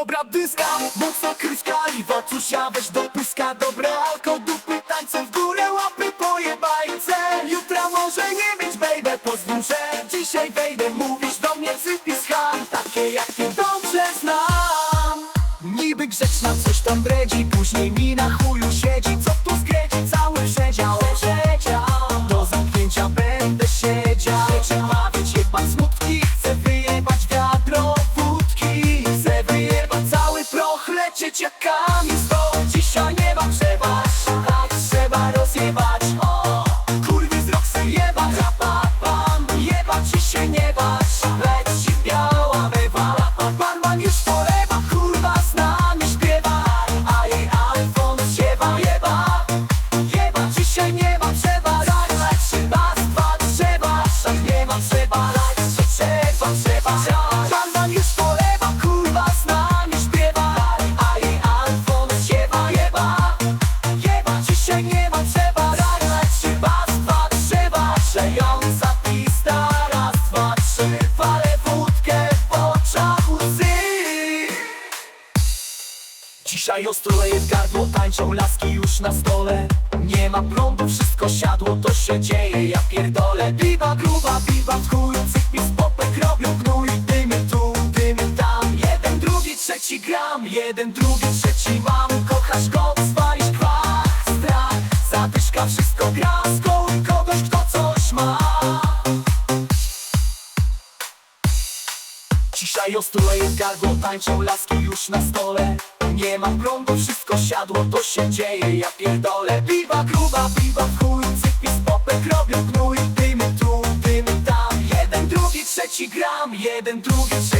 Dobra dyska, mocna kryska i watusia weź do pyska. Dobra alko, dupy, tańce w górę, łapy po bajce. Jutra może nie mieć baby, pozwól, że dzisiaj wejdę. Mówisz do mnie cypis ham, takie jak ty dobrze znam. Niby grzeczna coś tam bredzi, później mi na your car. Dzisiaj ostro leje w gardło, tańczą laski już na stole. Nie ma prądu, wszystko siadło, to się dzieje, ja pierdolę. Biba gruba, biba w chuj, cypis popek robią gnój Dymy tu, dymy tam, jeden, drugi, trzeci gram Jeden, drugi, trzeci mam, kochasz go, zwalisz kwach Strach, zadyszka, wszystko gra, skołuj kogoś, kto coś ma. Dzisiaj ostróleje gardło, tańczą laski już na stole Nie ma prądu, wszystko siadło, to się dzieje, ja pierdolę. Biba gruba, biba w chuj, cypis popek robią gnój Dymy tu, dymy tam, jeden, drugi, trzeci gram Jeden, drugi, trzeci mam